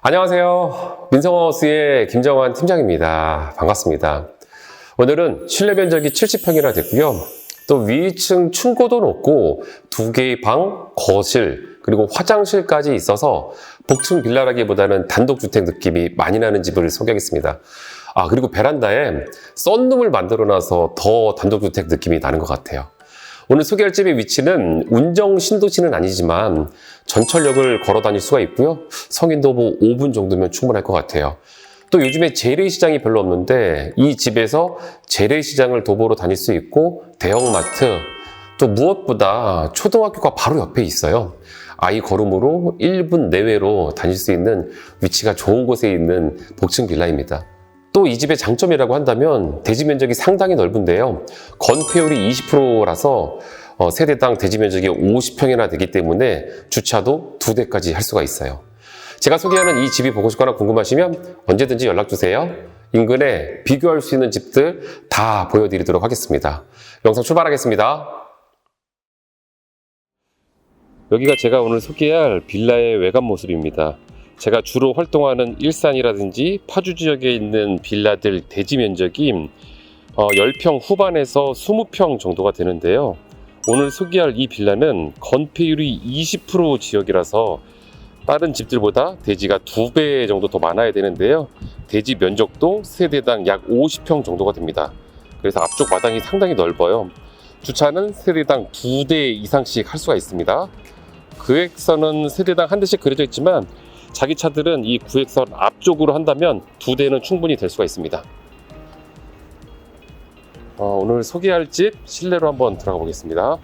안녕하세요. 민성하우스의 김정환 팀장입니다. 반갑습니다. 오늘은 실내 면적이 70평이나 됐고요. 또 위층 층고도 높고 두 개의 방, 거실, 그리고 화장실까지 있어서 복층 빌라라기보다는 단독주택 느낌이 많이 나는 집을 소개하겠습니다. 아, 그리고 베란다에 썬룸을 만들어놔서 더 단독주택 느낌이 나는 것 같아요. 오늘 소개할 집의 위치는 운정 신도시는 아니지만 전철역을 걸어 다닐 수가 있고요. 성인도 뭐 5분 정도면 충분할 것 같아요. 또 요즘에 재래시장이 별로 없는데 이 집에서 재래시장을 도보로 다닐 수 있고 대형마트 또 무엇보다 초등학교가 바로 옆에 있어요. 아이 걸음으로 1분 내외로 다닐 수 있는 위치가 좋은 곳에 있는 복층 빌라입니다. 또 이 집의 장점이라고 한다면 대지 면적이 상당히 넓은데요. 건폐율이 20%라서 어, 세대당 대지 면적이 50평이나 되기 때문에 주차도 두 대까지 할 수가 있어요. 제가 소개하는 이 집이 보고 싶거나 궁금하시면 언제든지 연락 주세요. 인근에 비교할 수 있는 집들 다 보여드리도록 하겠습니다. 영상 출발하겠습니다. 여기가 제가 오늘 소개할 빌라의 외관 모습입니다. 제가 주로 활동하는 일산이라든지 파주 지역에 있는 빌라들 대지 면적이 어, 10평 후반에서 20평 정도가 되는데요. 오늘 소개할 이 빌라는 건폐율이 20% 지역이라서 다른 집들보다 대지가 두 배 정도 더 많아야 되는데요. 대지 면적도 세대당 약 50평 정도가 됩니다. 그래서 앞쪽 마당이 상당히 넓어요. 주차는 세대당 두 대 이상씩 할 수가 있습니다. 구획선은 세대당 한 대씩 그려져 있지만 자기 차들은 이 구획선 앞쪽으로 한다면 두 대는 충분히 될 수가 있습니다. 어, 오늘 소개할 집 실내로 한번 들어가 보겠습니다.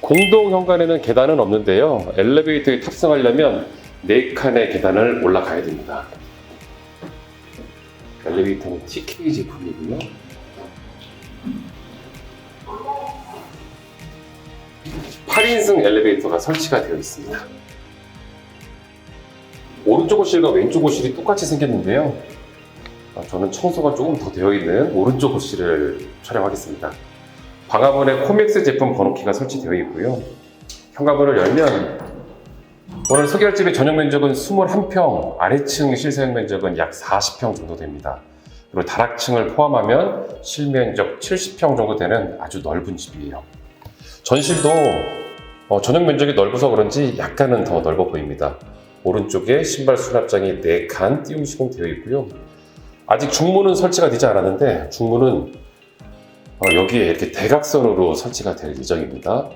공동 현관에는 계단은 없는데요. 엘리베이터에 탑승하려면 네 칸의 계단을 올라가야 됩니다. 엘리베이터는 TK 제품이고요. 팔인승 엘리베이터가 설치가 되어 있습니다. 오른쪽 호실과 왼쪽 호실이 똑같이 생겼는데요. 아, 저는 청소가 조금 더 되어 있는 오른쪽 호실을 촬영하겠습니다. 방화문에 코믹스 제품 번호키가 설치되어 있고요. 현관문을 열면 오늘 소개할 집의 전용 면적은 21평, 아래층 실사용 면적은 약 40평 정도 됩니다. 그리고 다락층을 포함하면 실면적 70평 정도 되는 아주 넓은 집이에요. 전실도 어, 전용 면적이 넓어서 그런지 약간은 더 넓어 보입니다. 오른쪽에 신발 수납장이 4칸 띄움 시공되어 있고요. 아직 중문은 설치가 되지 않았는데 중문은 어, 여기에 이렇게 대각선으로 설치가 될 예정입니다.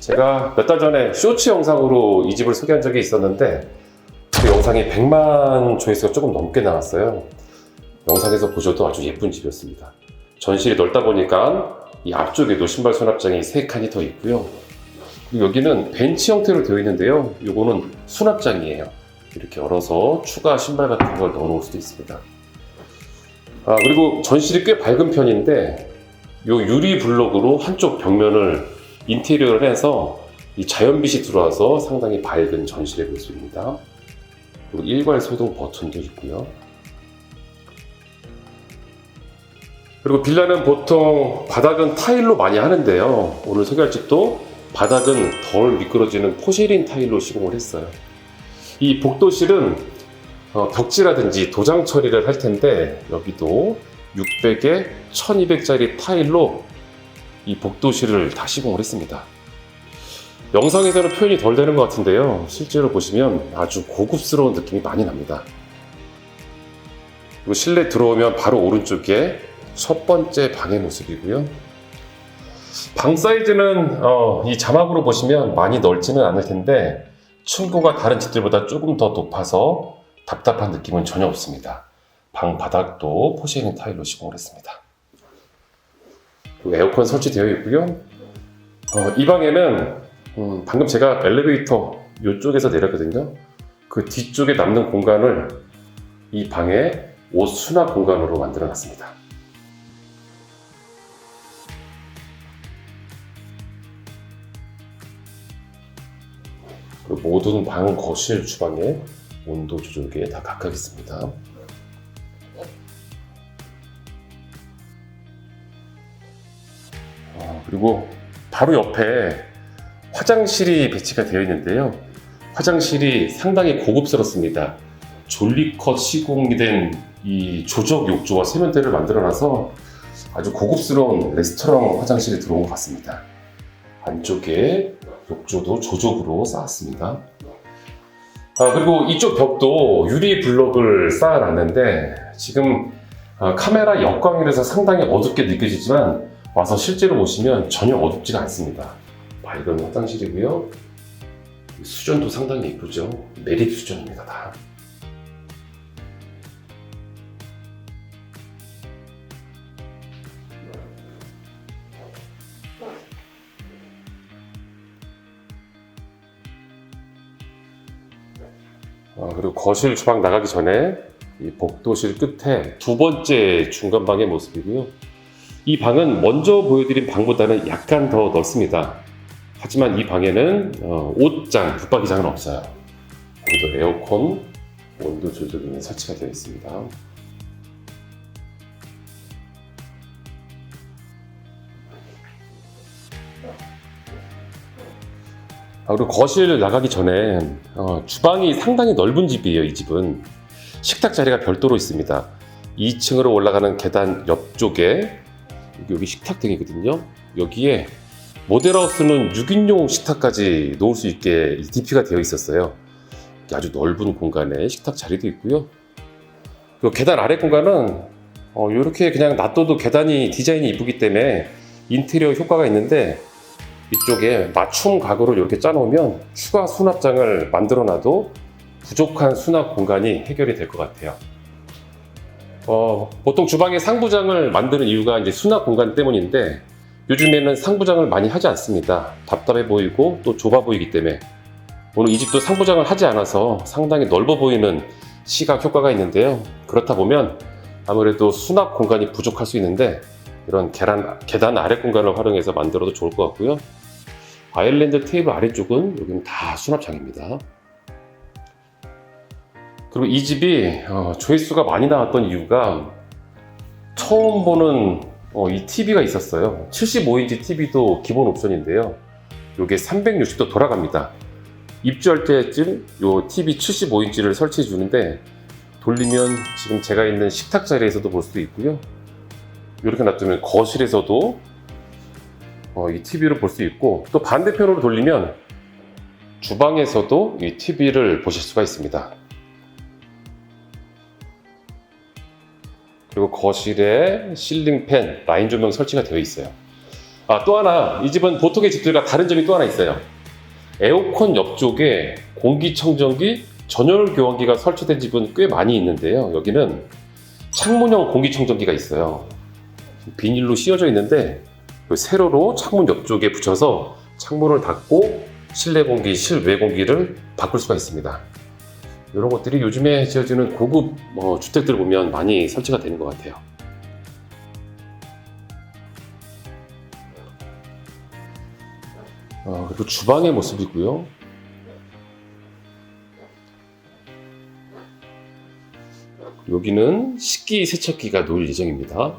제가 몇 달 전에 쇼츠 영상으로 이 집을 소개한 적이 있었는데 그 영상이 100만 조회수가 조금 넘게 나왔어요. 영상에서 보셔도 아주 예쁜 집이었습니다. 전실이 넓다 보니까 이 앞쪽에도 신발 수납장이 3칸이 더 있고요. 그리고 여기는 벤치 형태로 되어 있는데요. 이거는 수납장이에요. 이렇게 열어서 추가 신발 같은 걸 넣어 놓을 수도 있습니다. 아, 그리고 전실이 꽤 밝은 편인데 요 유리 블록으로 한쪽 벽면을 인테리어를 해서 이 자연빛이 들어와서 상당히 밝은 전실의 모습입니다. 그리고 일괄 소등 버튼도 있고요. 그리고 빌라는 보통 바닥은 타일로 많이 하는데요. 오늘 소개할 집도 바닥은 덜 미끄러지는 포시린 타일로 시공을 했어요. 이 복도실은 어, 벽지라든지 도장 처리를 할 텐데 여기도 600에 1200짜리 타일로 이 복도실을 다 시공을 했습니다. 영상에서는 표현이 덜 되는 것 같은데요. 실제로 보시면 아주 고급스러운 느낌이 많이 납니다. 그리고 실내 들어오면 바로 오른쪽에 첫 번째 방의 모습이고요. 방 사이즈는 어, 이 자막으로 보시면 많이 넓지는 않을 텐데 층고가 다른 집들보다 조금 더 높아서 답답한 느낌은 전혀 없습니다. 방 바닥도 포시는 타일로 시공을 했습니다. 에어컨 설치되어 있고요. 어, 이 방에는 음, 방금 제가 엘리베이터 이쪽에서 내렸거든요. 그 뒤쪽에 남는 공간을 이 방에 옷 수납 공간으로 만들어 놨습니다. 모든 방, 거실, 주방에 온도 조절기에 다 각각 있습니다. 어, 그리고 바로 옆에 화장실이 배치가 되어 있는데요. 화장실이 상당히 고급스럽습니다. 졸리컷 시공이 된 이 조적 욕조와 세면대를 만들어놔서 아주 고급스러운 레스토랑 화장실이 들어온 것 같습니다. 안쪽에 욕조도 조적으로 쌓았습니다. 아, 그리고 이쪽 벽도 유리 블럭을 쌓아놨는데 지금 아, 카메라 역광이라서 상당히 어둡게 느껴지지만 와서 실제로 보시면 전혀 어둡지가 않습니다. 밝은 화장실이고요. 수전도 상당히 예쁘죠. 매립 수전입니다. 다. 아, 그리고 거실 주방 나가기 전에 이 복도실 끝에 두 번째 중간 방의 모습이고요. 이 방은 먼저 보여드린 방보다는 약간 더 넓습니다. 하지만 이 방에는 어, 옷장, 붙박이장은 없어요. 여기도 에어컨, 온도 조절기는 설치가 되어 있습니다. 아, 그리고 거실 나가기 전에 어, 주방이 상당히 넓은 집이에요. 이 집은 식탁 자리가 별도로 있습니다. 2층으로 올라가는 계단 옆쪽에 여기, 여기 식탁 등이거든요. 여기에 모델하우스는 6인용 식탁까지 놓을 수 있게 DP가 되어 있었어요. 아주 넓은 공간에 식탁 자리도 있고요. 그 계단 아래 공간은 어, 이렇게 그냥 놔둬도 계단이 디자인이 이쁘기 때문에 인테리어 효과가 있는데 이쪽에 맞춤 가구를 이렇게 짜놓으면 추가 수납장을 만들어놔도 부족한 수납 공간이 해결이 될 것 같아요. 어, 보통 주방에 상부장을 만드는 이유가 이제 수납 공간 때문인데 요즘에는 상부장을 많이 하지 않습니다. 답답해 보이고 또 좁아 보이기 때문에 오늘 이 집도 상부장을 하지 않아서 상당히 넓어 보이는 시각 효과가 있는데요. 그렇다 보면 아무래도 수납 공간이 부족할 수 있는데 이런 계단, 계단 아래 공간을 활용해서 만들어도 좋을 것 같고요. 아일랜드 테이블 아래쪽은 여기는 다 수납장입니다. 그리고 이 집이 어, 조회수가 많이 나왔던 이유가 처음 보는 어, 이 TV가 있었어요. 75인치 TV도 기본 옵션인데요. 이게 360도 돌아갑니다. 입주할 때쯤 이 TV 75인치를 설치해 주는데 돌리면 지금 제가 있는 식탁 자리에서도 볼 수도 있고요. 이렇게 놔두면 거실에서도 어, 이 TV를 볼 수 있고 또 반대편으로 돌리면 주방에서도 이 TV를 보실 수가 있습니다. 그리고 거실에 실링팬, 라인 조명 설치가 되어 있어요. 아, 또 하나, 이 집은 보통의 집들과 다른 점이 또 하나 있어요. 에어컨 옆쪽에 공기청정기, 전열 교환기가 설치된 집은 꽤 많이 있는데요. 여기는 창문형 공기청정기가 있어요. 비닐로 씌워져 있는데 그 세로로 창문 옆쪽에 붙여서 창문을 닫고 실내 공기, 실외 공기를 바꿀 수가 있습니다. 이런 것들이 요즘에 지어지는 고급 뭐 주택들 보면 많이 설치가 되는 것 같아요. 어, 그리고 주방의 모습이고요. 여기는 식기 세척기가 놓일 예정입니다.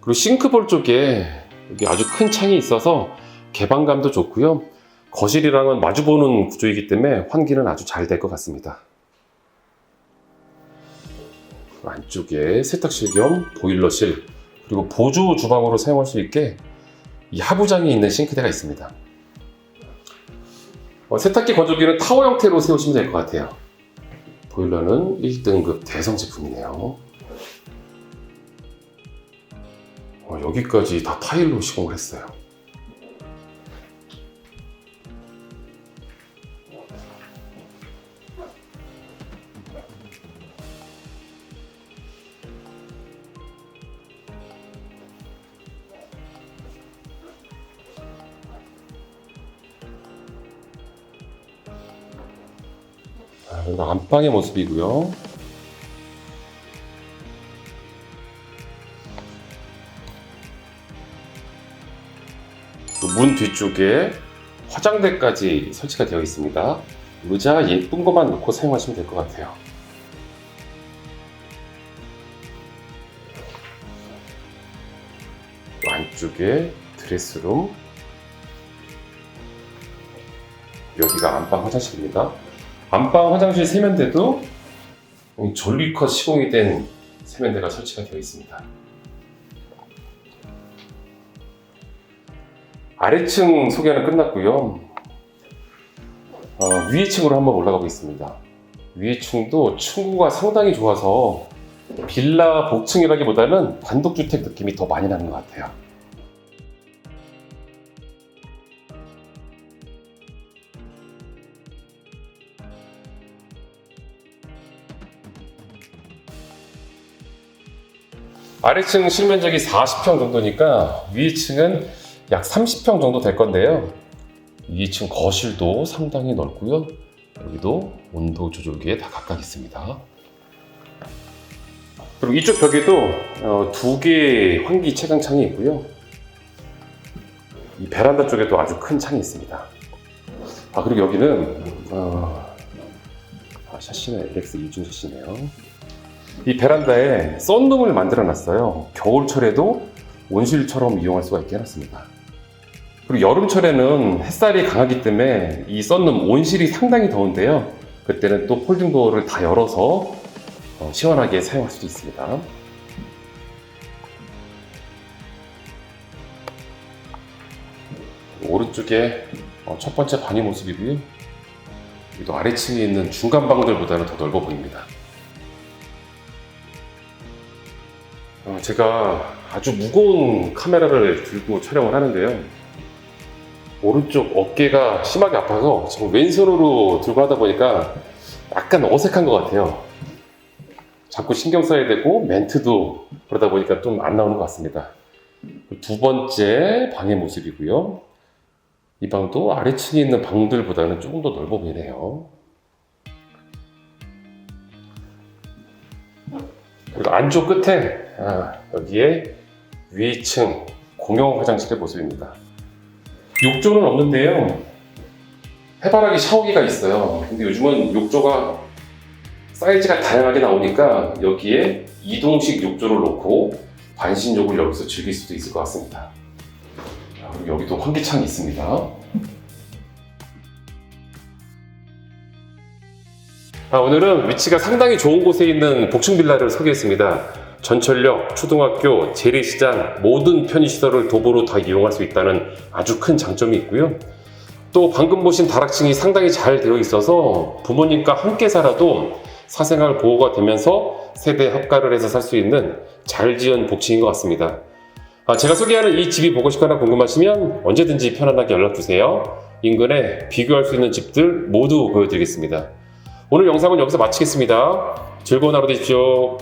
그리고 싱크볼 쪽에 여기 아주 큰 창이 있어서 개방감도 좋고요. 거실이랑은 마주보는 구조이기 때문에 환기는 아주 잘 될 것 같습니다. 안쪽에 세탁실 겸 보일러실 그리고 보조 주방으로 사용할 수 있게 이 하부장이 있는 싱크대가 있습니다. 어, 세탁기 건조기는 타워 형태로 세우시면 될 것 같아요. 보일러는 1등급 대성 제품이네요. 어, 여기까지 다 타일로 시공을 했어요. 아, 안방의 모습이고요. 문 뒤쪽에 화장대까지 설치가 되어 있습니다. 의자 예쁜 것만 놓고 사용하시면 될 것 같아요. 안쪽에 드레스룸 여기가 안방 화장실입니다. 안방 화장실 세면대도 이 전리컷 시공이 된 세면대가 설치가 되어 있습니다. 아래층 소개는 끝났고요. 어, 위에 층으로 한번 올라가 보겠습니다. 위에 층도 층구가 상당히 좋아서 빌라 복층이라기보다는 단독주택 느낌이 더 많이 나는 것 같아요. 아래층 실면적이 40평 정도니까 위에 층은 약 30평 정도 될 건데요. 2층 거실도 상당히 넓고요. 여기도 온도 조절기에 다 각각 있습니다. 그리고 이쪽 벽에도 어, 두 개의 환기 채광 창이 있고요. 이 베란다 쪽에도 아주 큰 창이 있습니다. 아 그리고 여기는 어, 아, 샤시는 LX 이중 샤시네요. 이 베란다에 썬룸을 만들어 놨어요. 겨울철에도 온실처럼 이용할 수가 있게 해놨습니다. 그리고 여름철에는 햇살이 강하기 때문에 이 썬룸 온실이 상당히 더운데요. 그때는 또 폴딩 도어를 다 열어서 어, 시원하게 사용할 수도 있습니다. 오른쪽에 어, 첫 번째 방의 모습이고요. 여기도 아래층에 있는 중간 방들보다는 더 넓어 보입니다. 어, 제가 아주 무거운 카메라를 들고 촬영을 하는데요. 오른쪽 어깨가 심하게 아파서 지금 왼손으로 들고 하다 보니까 약간 어색한 것 같아요. 자꾸 신경 써야 되고 멘트도 그러다 보니까 좀 안 나오는 것 같습니다. 두 번째 방의 모습이고요. 이 방도 아래층에 있는 방들보다는 조금 더 넓어 보이네요. 그리고 안쪽 끝에 아, 여기에 위층 공용 화장실의 모습입니다. 욕조는 없는데요. 해바라기 샤워기가 있어요. 근데 요즘은 욕조가 사이즈가 다양하게 나오니까 여기에 이동식 욕조를 놓고 반신욕을 여기서 즐길 수도 있을 것 같습니다. 자, 그리고 여기도 환기창이 있습니다. 아, 오늘은 위치가 상당히 좋은 곳에 있는 복층 빌라를 소개했습니다. 전철역, 초등학교, 재래시장 모든 편의시설을 도보로 다 이용할 수 있다는 아주 큰 장점이 있고요. 또 방금 보신 다락층이 상당히 잘 되어 있어서 부모님과 함께 살아도 사생활 보호가 되면서 세대 합가를 해서 살 수 있는 잘 지은 복층인 것 같습니다. 아, 제가 소개하는 이 집이 보고 싶거나 궁금하시면 언제든지 편안하게 연락 주세요. 인근에 비교할 수 있는 집들 모두 보여드리겠습니다. 오늘 영상은 여기서 마치겠습니다. 즐거운 하루 되십시오.